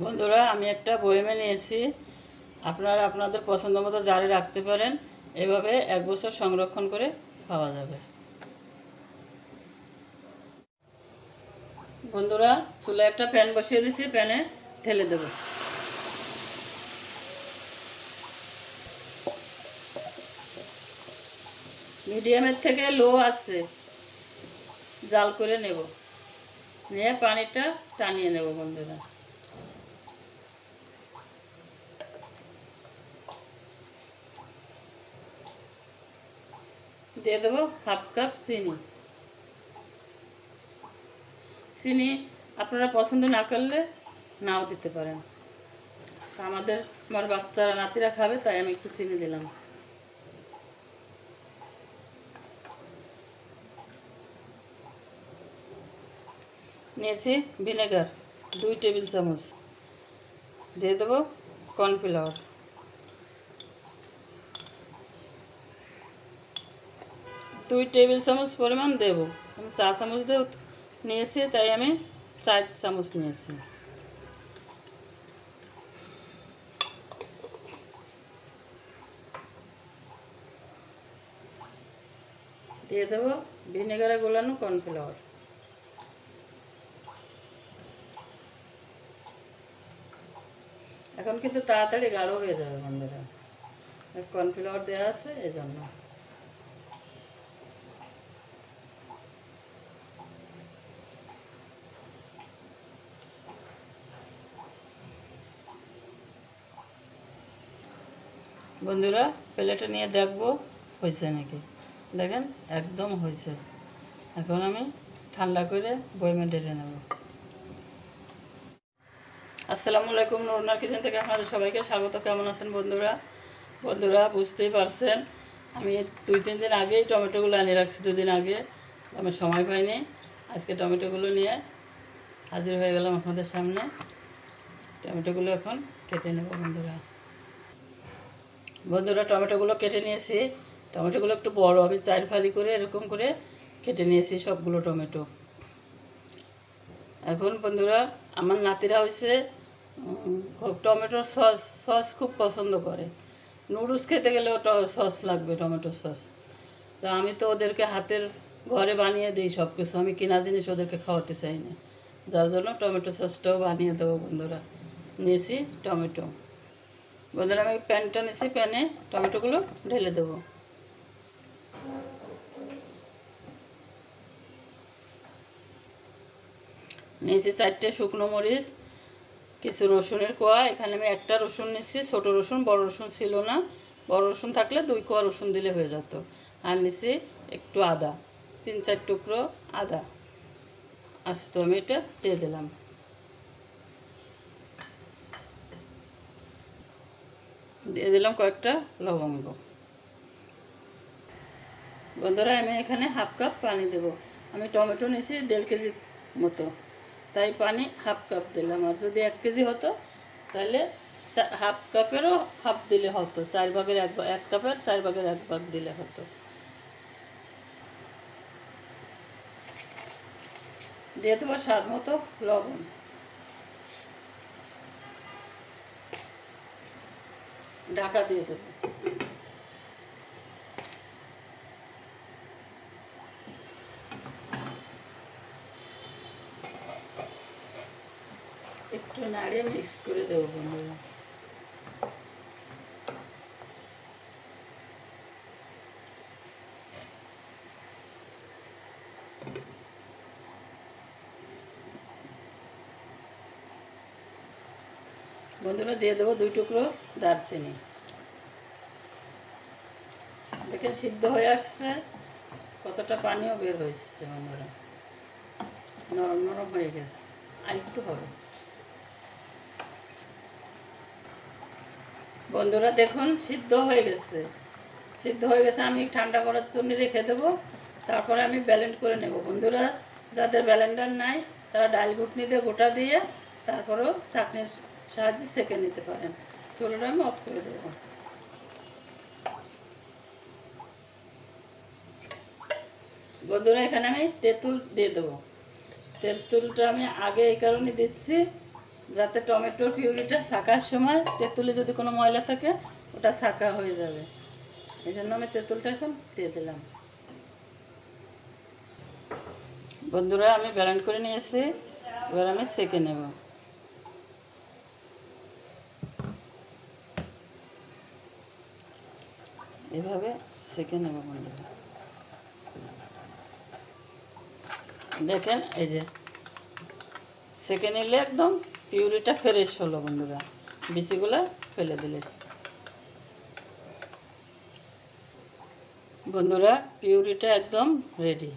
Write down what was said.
বন্ধুরা, আমি একটা বয়েমে নিয়েছি। আপনারা আপনাদের পছন্দ মতো জারে রাখতে পারেন। এভাবে এক বছর সংরক্ষণ করে খাওয়া যাবে। বন্ধুরা, চুলায় একটা প্যান বসিয়ে দিয়েছি প্যানে ঢেলে দেবো। মিডিয়ামের থেকে লো আছে। জাল করে নেব। নিয়ে পানিটা টানিয়ে নেব বন্ধুরা। দিয়ে দেবো হাফ কাপ চিনি। চিনি আপনারা পছন্দ না করলে নাও দিতে পারেন। আমাদের আমার বাচ্চারা নাতিরা খাবে, তাই আমি একটু চিনি দিলাম। নিয়েছি ভিনেগার, দুই টেবিল চামচ। দিয়ে দেবো কর্নফ্লাওয়ার। দুই টেবিল চামচ পরিমাণ দেব। আমি চা চামচ দেব নিয়েছি, তাই আমি চার চামচ নিয়েছি। দিয়ে দেবো ভিনেগারে গোলানো কর্নফ্লাওয়ার। এখন কিন্তু তাড়াতাড়ি গাঢ় হয়ে যাবে বন্ধুরা। কর্নফ্লাওয়ার দেওয়া আছে এই জন্য বন্ধুরা প্লেটে নিয়ে দেখব। হয়েছে নাকি? দেখেন, একদম হয়েছে। এখন আমি ঠান্ডা করে বইমে ঢেলে নেব। আসসালামু আলাইকুম নুরনার কিচেন থেকে আপনাদের সবাইকে স্বাগত। কেমন আছেন বন্ধুরা? বন্ধুরা, বুঝতেই পারছেন, আমি দুই, তিন দিন আগেই টমেটোগুলো আনিয়ে রাখছি, দুদিন আগে। আমি সময় পাইনি। আজকে টমেটোগুলো নিয়ে হাজির হয়ে গেলাম আপনাদের সামনে। টমেটোগুলো এখন কেটে নেব বন্ধুরা। বন্ধুরা, টমেটোগুলো কেটে নিয়েছি। টমেটোগুলো একটু বড়, আমি চার ফালি করে এরকম করে কেটে নিয়েছি সবগুলো টমেটো। এখন বন্ধুরা, আমার নাতিরা হয়েছে টমেটোর সস সস খুব পছন্দ করে। নুডলস খেতে গেলেও সস লাগবে, টমেটো সস। তা আমি তো ওদেরকে হাতের ঘরে বানিয়ে দিই সব কিছু আমি কেনা জিনিস ওদেরকে খাওয়াতে চাই না। যার জন্য টমেটো সসটাও বানিয়ে দেবো বন্ধুরা। নিয়েছি টমেটো। বন্ধুরা আমি প্যানটা নিয়েছি প্যানে টমেটোগুলো ঢেলে দেবো। নিয়েছি চারটে শুকনো মরিচ, কিছু রসুনের কোয়া। এখানে আমি একটা রসুন নিচ্ছি ছোটো রসুন, বড় রসুন ছিল না। বড় রসুন থাকলে দুই কোয়া রসুন দিলে হয়ে যেত। আর নিচ্ছি একটু আদা, তিন চার টুকরো আদা। আস্ত আমি এটা দিয়ে দিলাম। দিয়ে দিলাম কয়েকটা লবঙ্গ। বন্ধুরা, আমি এখানে হাফ কাপ পানি দেব। আমি টমেটো নিয়েছি দেড় কেজি মতো। তাই পানি হাফ কাপ দিলাম। আর যদি এক কেজি হতো, তাহলে হাফ কাপেরও হাফ দিলে হতো। চার ভাগের এক এক কাপের চার ভাগের এক ভাগ দিলে হতো। দিয়ে দেবো স্বাদ মতো লবণ। ঢাকা দিয়ে দেবো। একটু নাড়িয়ে মিক্স করে দেবো বন্ধুরা। বন্ধুরা দিয়ে দেবো দুই টুকরো দারচিনি। দেখেন সিদ্ধ হয়ে আসছে, কতটা পানিও বের হয়েছে বন্ধুরা। নরম নরম হয়ে গেছে, আর একটু হবে। বন্ধুরা দেখুন, সিদ্ধ হয়ে গেছে। সিদ্ধ হয়ে গেছে, আমি ঠান্ডা করার জন্য রেখে দেবো। তারপরে আমি ব্যালেন্ড করে নেব। বন্ধুরা, যাদের ব্যালেন্ডার নাই, তারা ডাল ঘুটনি দিয়ে গোটা দিয়ে, তারপরেও চাটনির সাহায্যে সেঁকে নিতে পারেন। চুলোটা আমি অফ করে দেবো। বন্ধুরা, এখানে আমি তেঁতুল দিয়ে দেবো। তেঁতুলটা আমি আগে এই কারণে দিচ্ছি যাতে টমেটোর পিউরিটা ছাকার সময় তেঁতুলে যদি কোনো ময়লা থাকে, ওটা ছাকা হয়ে যাবে। এই জন্য আমি তেঁতুলটা এখন দিয়ে দিলাম। বন্ধুরা, আমি ব্যালেন্ড করে নিয়েছি। এবার আমি সেকে নেব। এভাবে সেকে নেব বন্ধুরা দেখেন, এই যে সেকে নিলে একদম পিউরিটা ফ্রেশ হলো বন্ধুরা। বিচিগুলো ফেলে দিলে। বন্ধুরা, পিউরিটা একদম রেডি